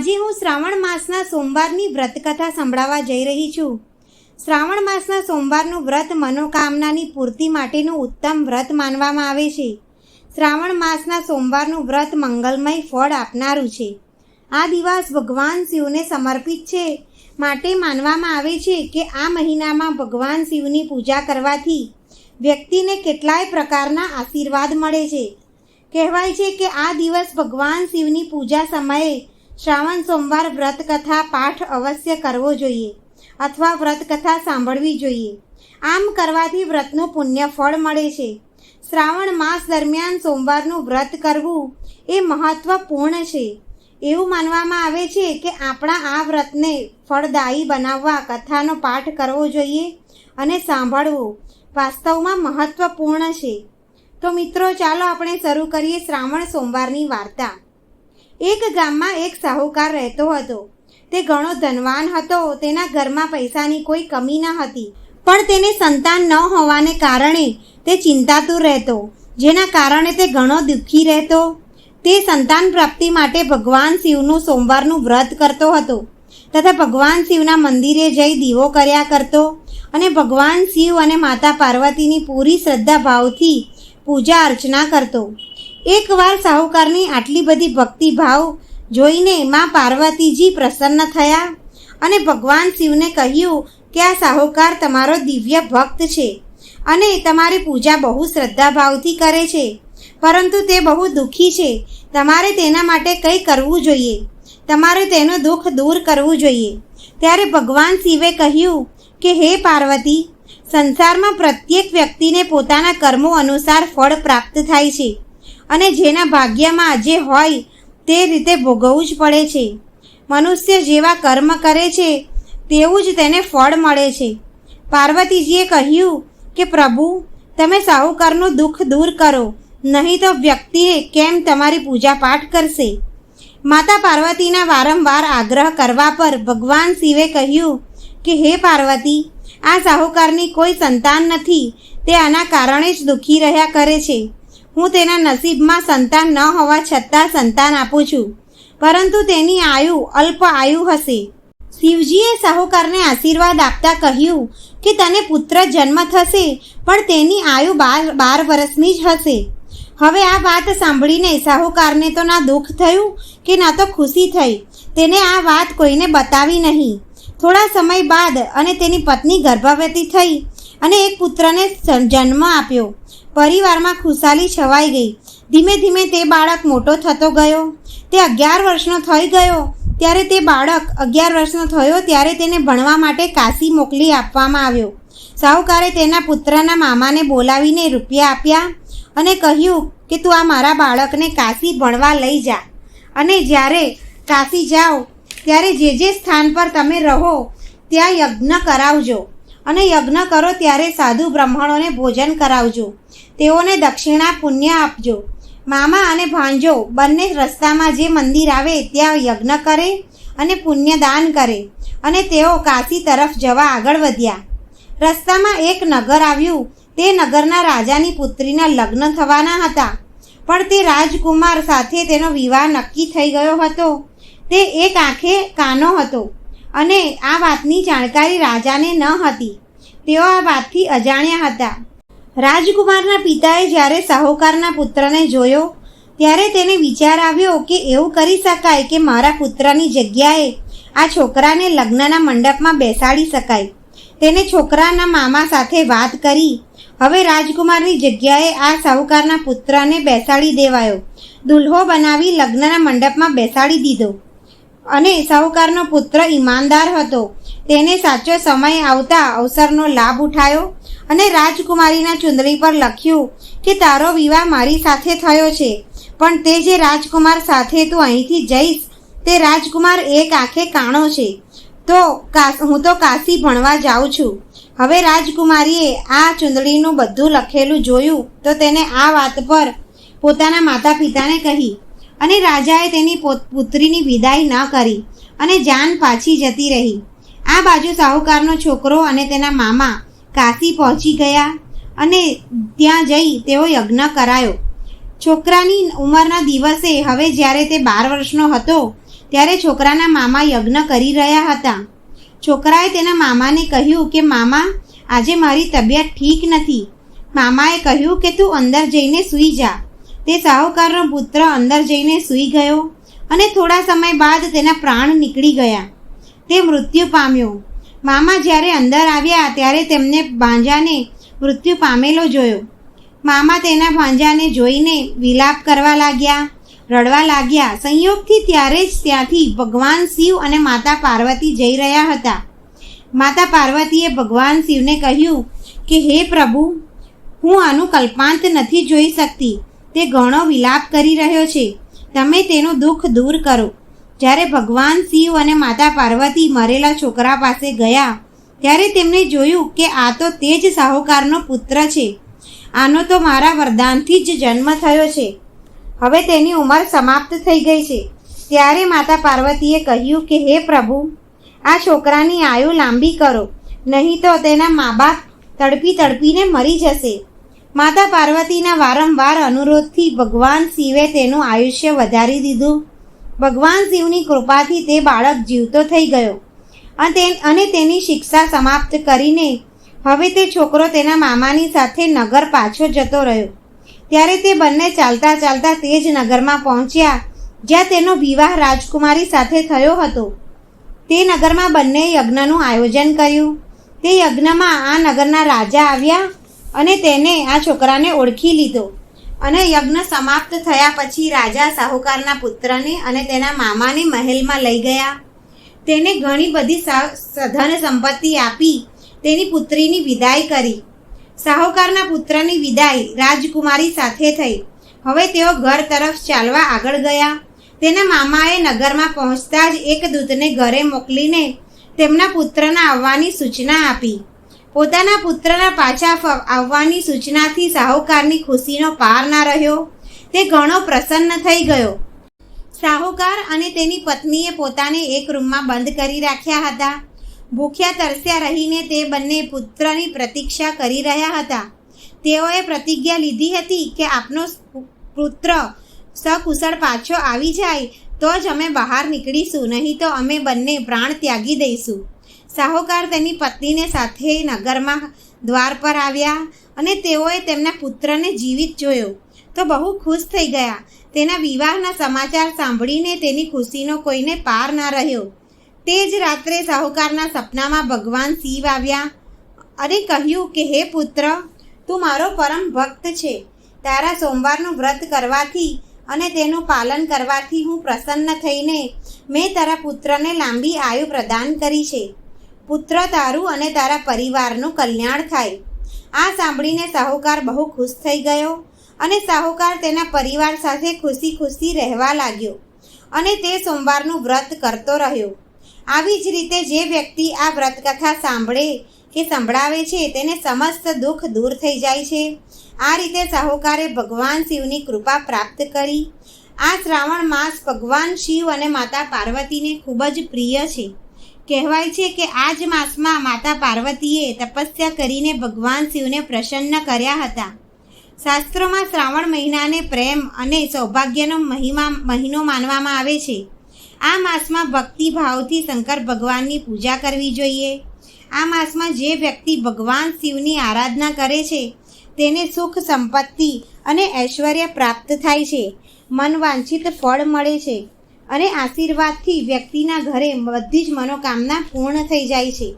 આજે હું શ્રાવણ માસના સોમવારની વ્રતકથા સંભળાવવા જઈ રહી છું. શ્રાવણ માસના સોમવારનું વ્રત મનોકામનાની પૂર્તિ માટેનું ઉત્તમ વ્રત માનવામાં આવે છે. શ્રાવણ માસના સોમવારનું વ્રત મંગલમય ફળ આપનારું છે. આ દિવસ ભગવાન શિવને સમર્પિત છે. માટે માનવામાં આવે છે કે આ મહિનામાં ભગવાન શિવની પૂજા કરવાથી વ્યક્તિને કેટલાય પ્રકારના આશીર્વાદ મળે છે. કહેવાય છે કે આ દિવસ ભગવાન શિવની પૂજા સમયે શ્રાવણ સોમવાર વ્રત કથા પાઠ અવશ્ય કરવો જોઈએ અથવા વ્રત કથા સાંભળવી જોઈએ. આમ કરવાથી વ્રતનું પુણ્ય ફળ મળે છે. શ્રાવણ માસ દરમિયાન સોમવારનું વ્રત કરવું એ મહત્વપૂર્ણ છે. એવું માનવામાં આવે છે કે આપણા આ વ્રતને ફળદાયી બનાવવા કથાનો પાઠ કરવો જોઈએ અને સાંભળવું વાસ્તવમાં મહત્વપૂર્ણ છે. તો મિત્રો, ચાલો આપણે શરૂ કરીએ શ્રાવણ સોમવારની વાર્તા. એક ગામમાં એક સાહુકાર રહેતો હતો. તે ઘણો ધનવાન હતો, તેના ઘરમાં પૈસાની કોઈ કમી ન હતી, પણ તેને સંતાન ન હોવાને કારણે તે ચિંતાતુર રહેતો, જેના કારણે તે ઘણો દુઃખી રહેતો. તે સંતાન પ્રાપ્તિ માટે ભગવાન શિવનું સોમવારનું વ્રત કરતો હતો, તથા ભગવાન શિવના મંદિરે જઈ દીવો કર્યા કરતો અને ભગવાન શિવ અને માતા પાર્વતીની પૂરી શ્રદ્ધા ભાવથી પૂજા અર્ચના કરતો. એકવાર સાહુકારની આટલી બધી ભક્તિભાવ જોઈને માં પાર્વતીજી પ્રસન્ન થયા અને ભગવાન શિવને કહ્યું કે આ સાહુકાર તમારો દિવ્ય ભક્ત છે અને તમારી પૂજા બહુ શ્રદ્ધાભાવથી કરે છે, પરંતુ તે બહુ દુઃખી છે. તમારે તેના માટે કંઈ કરવું જોઈએ. તમારે તેનું દુઃખ દૂર કરવું જોઈએ. ત્યારે ભગવાન શિવે કહ્યું કે, હે પાર્વતી, સંસારમાં પ્રત્યેક વ્યક્તિને પોતાના કર્મો અનુસાર ફળ પ્રાપ્ત થાય છે. અને જેના ભાગ્યમાં જે હોય તે રીતે ભોગવવું જ પડે છે. મનુષ્ય જેવા કર્મ કરે છે, તેવું જ તેને ફળ મળે છે. પાર્વતીજીએ કહ્યું કે, પ્રભુ, તમે સાહુકારનું દુઃખ દૂર કરો, નહીં તો વ્યક્તિએ કેમ તમારી પૂજા પાઠ કરશે? માતા પાર્વતીના વારંવાર આગ્રહ કરવા પર ભગવાન શિવે કહ્યું કે, હે પાર્વતી, આ સાહુકારની કોઈ સંતાન નથી, તે આના કારણે જ દુઃખી રહ્યા કરે છે. હું તેના નસીબમાં સંતાન ન હોવા છતાં સંતાન આપું છું. પરંતુ તેની આયુ અલ્પ આયુ હશે. શિવજીએ સાહુકારને આશીર્વાદ આપતા કહ્યું કે તને પુત્ર જન્મ થશે, પણ તેની આયુ બાર બાર વર્ષની જ હશે. હવે આ વાત સાંભળીને સાહુકારને તો ના દુઃખ થયું કે ના તો ખુશી થઈ. તેને આ વાત કોઈને બતાવી નહીં. થોડા સમય બાદ અને તેની પત્ની ગર્ભવતી થઈ અને એક પુત્રને જન્મ આપ્યો. પરિવારમાં ખુશાલી છવાઈ ગઈ. ધીમે ધીમે તે બાળક મોટો થતો ગયો. તે અગિયાર વર્ષનો થઈ ગયો. ત્યારે તે બાળક અગિયાર વર્ષનો થયો ત્યારે તેને ભણવા માટે કાશી મોકલી આપવામાં આવ્યો. સાહુકારે તેના પુત્રના મામાને બોલાવીને રૂપિયા આપ્યા અને કહ્યું કે તું આ મારા બાળકને કાશી ભણવા લઈ જા. અને જ્યારે કાશી જાઓ, ત્યારે જે જે સ્થાન પર તમે રહો, ત્યાં યજ્ઞ કરાવજો. અને યજ્ઞ કરો ત્યારે સાધુ બ્રાહ્મણોને ભોજન કરાવજો. તેઓને દક્ષિણા પુણ્ય આપજો. મામા અને ભાંજો બંને રસ્તામાં જે મંદિર આવે ત્યાં યજ્ઞ કરે અને પુણ્યદાન કરે અને તેઓ કાશી તરફ જવા આગળ વધ્યા. રસ્તામાં એક નગર આવ્યું. તે નગરના રાજાની પુત્રીના લગ્ન થવાના હતા. પણ તે રાજકુમાર સાથે તેનો વિવાહ નક્કી થઈ ગયો હતો. તે એક આંખે કાનો હતો. અને આ વાતની જાણકારી રાજાને ન હતી. તેઓ આ વાતથી અજાણ્યા હતા. રાજકુમારના પિતાએ જ્યારે સાહુકારના પુત્રને જોયો, ત્યારે તેને વિચાર આવ્યો કે એવું કરી શકાય કે મારા પુત્રની જગ્યાએ આ છોકરાને લગ્નના મંડપમાં બેસાડી શકાય. તેને છોકરાના મામા સાથે વાત કરી, હવે રાજકુમારની જગ્યાએ આ સાહુકારના પુત્રને બેસાડી દેવાયો. દુલ્હો બનાવી લગ્નના મંડપમાં બેસાડી દીધો. અને સાહુકારનો પુત્ર ઈમાનદાર હતો. તેને સાચો સમય આવતા અવસરનો લાભ ઉઠાયો અને રાજકુમારીના ચુંદડી પર લખ્યું કે, તારો વિવાહ મારી સાથે થયો છે, પણ તે જે રાજકુમાર સાથે તું અહીંથી જઈશ, તે રાજકુમાર એક આંખે કાણો છે. તો હું તો કાશી ભણવા જાઉં છું. હવે રાજકુમારીએ આ ચુંદડીનું બધું લખેલું જોયું તો તેને આ વાત પર પોતાના માતા પિતાને કહી અને રાજાએ તેની પુત્રીની વિદાય ન કરી અને જાન પાછી જતી રહી. આ બાજુ સાહુકારનો છોકરો અને તેના મામા કાશી પહોંચી ગયા અને ત્યાં જઈ તેઓ યજ્ઞ કરાયો. છોકરાની ઉંમરના દિવસે હવે જ્યારે તે બાર વર્ષનો હતો, ત્યારે છોકરાના મામા યજ્ઞ કરી રહ્યા હતા. છોકરાએ તેના મામાને કહ્યું કે, મામા, આજે મારી તબિયત ઠીક નથી. મામાએ કહ્યું કે, તું અંદર જઈને સૂઈ જા. તે સાહુકારનો પુત્ર અંદર જઈને સૂઈ ગયો અને થોડા સમય બાદ તેના પ્રાણ નીકળી ગયા. તે મૃત્યુ પામ્યો. મામા જ્યારે અંદર આવ્યા ત્યારે તેમને ભાંજાને મૃત્યુ પામેલો જોયો. મામા તેના ભાંજાને જોઈને વિલાપ કરવા લાગ્યા, રડવા લાગ્યા. સંયોગથી ત્યારે જ ત્યાંથી ભગવાન શિવ અને માતા પાર્વતી જઈ રહ્યા હતા. માતા પાર્વતીએ ભગવાન શિવને કહ્યું કે, હે પ્રભુ, હું આનું કલ્પાંત નથી જોઈ શકતી. તે ઘણો વિલાપ કરી રહ્યો છે. તમે તેનું દુઃખ દૂર કરો. જ્યારે ભગવાન શિવ અને માતા પાર્વતી મરેલા છોકરા પાસે ગયા, ત્યારે તેમણે જોયું કે આ તો તે જ સાહુકારનો પુત્ર છે. આનો તો મારા વરદાનથી જ જન્મ થયો છે. હવે તેની ઉંમર સમાપ્ત થઈ ગઈ છે. ત્યારે માતા પાર્વતીએ કહ્યું કે, હે પ્રભુ, આ છોકરાની આયુ લાંબી કરો. નહીં તો તેના મા બાપ તડપી તડપીને મરી જશે. માતા પાર્વતીના વારંવાર અનુરોધથી ભગવાન શિવે તેનું આયુષ્ય વધારી દીધું. ભગવાન શિવની કૃપાથી તે બાળક જીવતો થઈ ગયો અને તેની શિક્ષા સમાપ્ત કરીને હવે તે છોકરો તેના મામાની સાથે નગર પાછો જતો રહ્યો. ત્યારે તે બંને ચાલતા ચાલતા તે જ નગરમાં પહોંચ્યા, જ્યાં તેનો વિવાહ રાજકુમારી સાથે થયો હતો. તે નગરમાં બંને યજ્ઞનું આયોજન કર્યું. તે યજ્ઞમાં આ નગરના રાજા આવ્યા અને તેને આ છોકરાને ઓળખી લીધો. અને યજ્ઞ સમાપ્ત થયા પછી રાજા સાહુકારના પુત્રને અને તેના મામાને મહેલમાં લઈ ગયા. તેને ઘણી બધી સધન સંપત્તિ આપી, તેની પુત્રીની વિદાય કરી. સાહુકારના પુત્રની વિદાય રાજકુમારી સાથે થઈ. હવે તેઓ ઘર તરફ ચાલવા આગળ ગયા. તેના મામાએ નગરમાં પહોંચતા જ એક દૂતને ઘરે મોકલીને તેમના પુત્રના આવવાની સૂચના આપી. પોતાના પુત્રના પાછા આવવાની સૂચનાથી સાહુકારની ખુશીનો પાર ના રહ્યો. તે ઘણો પ્રસન્ન થઈ ગયો. સાહુકાર અને તેની પત્નીએ પોતાને એક રૂમમાં બંધ કરી રાખ્યા હતા. ભૂખ્યા તરસ્યા રહીને તે બંને પુત્રની પ્રતીક્ષા કરી રહ્યા હતા. તેઓએ પ્રતિજ્ઞા લીધી હતી કે આપનો પુત્ર સકુશળ પાછો આવી જાય તો જ અમે બહાર નીકળીશું, નહીં તો અમે બંને પ્રાણ ત્યાગી દઈશું. સાહુકાર તેની પત્નીને સાથે નગરમાં દ્વાર પર આવ્યા અને તેઓએ તેમના પુત્રને જીવિત જોયો. તો બહુ ખુશ થઈ ગયા. તેના વિવાહના સમાચાર સાંભળીને તેની ખુશીનો કોઈને પાર ના રહ્યો. તે જ રાત્રે સાહુકારના સપનામાં ભગવાન શિવ આવ્યા અને કહ્યું કે, હે પુત્ર, તું મારો પરમ ભક્ત છે. તારા સોમવારનું વ્રત કરવાથી અને તેનું પાલન કરવાથી હું પ્રસન્ન થઈને મેં તારા પુત્રને લાંબી આયુ પ્રદાન કરી છે. પુત્ર તારું અને તારા પરિવારનું કલ્યાણ થાય. આ સાંભળીને સાહુકાર બહુ ખુશ થઈ ગયો અને સાહુકાર તેના પરિવાર સાથે ખુશી ખુશી રહેવા લાગ્યો અને તે સોમવારનું વ્રત કરતો રહ્યો. આવી જ રીતે જે વ્યક્તિ આ વ્રતકથા સાંભળે કે સંભળાવે છે તેને સમસ્ત દુઃખ દૂર થઈ જાય છે. આ રીતે સાહુકારે ભગવાન શિવની કૃપા પ્રાપ્ત કરી. આ શ્રાવણ માસ ભગવાન શિવ અને માતા પાર્વતીને ખૂબ જ પ્રિય છે. કહેવાય છે કે આ જ માસમાં માતા પાર્વતીએ તપસ્યા કરીને ભગવાન શિવને પ્રસન્ન કર્યા હતા. શાસ્ત્રોમાં શ્રાવણ મહિનાને પ્રેમ અને સૌભાગ્યનો મહિમા, મહિનો માનવામાં આવે છે. આ માસમાં ભક્તિભાવથી શંકર ભગવાનની પૂજા કરવી જોઈએ. આ માસમાં જે વ્યક્તિ ભગવાન શિવની આરાધના કરે છે, તેને સુખ, સંપત્તિ અને ઐશ્વર્ય પ્રાપ્ત થાય છે. મન વાંછિત ફળ મળે છે. અને આશીર્વાદથી વ્યક્તિના ઘરે બધી જ મનોકામના પૂર્ણ થઈ જાય છે.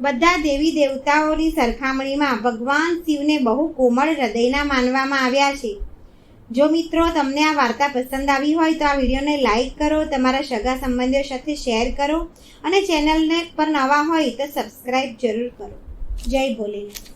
બધા દેવી દેવતાઓની સરખામણીમાં ભગવાન શિવને બહુ કોમળ હૃદયના માનવામાં આવ્યા છે. જો મિત્રો તમને આ વાર્તા પસંદ આવી હોય તો આ વિડીયોને લાઇક કરો, તમારા સગા સંબંધીઓ સાથે શેર કરો અને ચેનલને પર નવા હોય તો સબસ્ક્રાઈબ જરૂર કરો. જય ભોલેનાથ.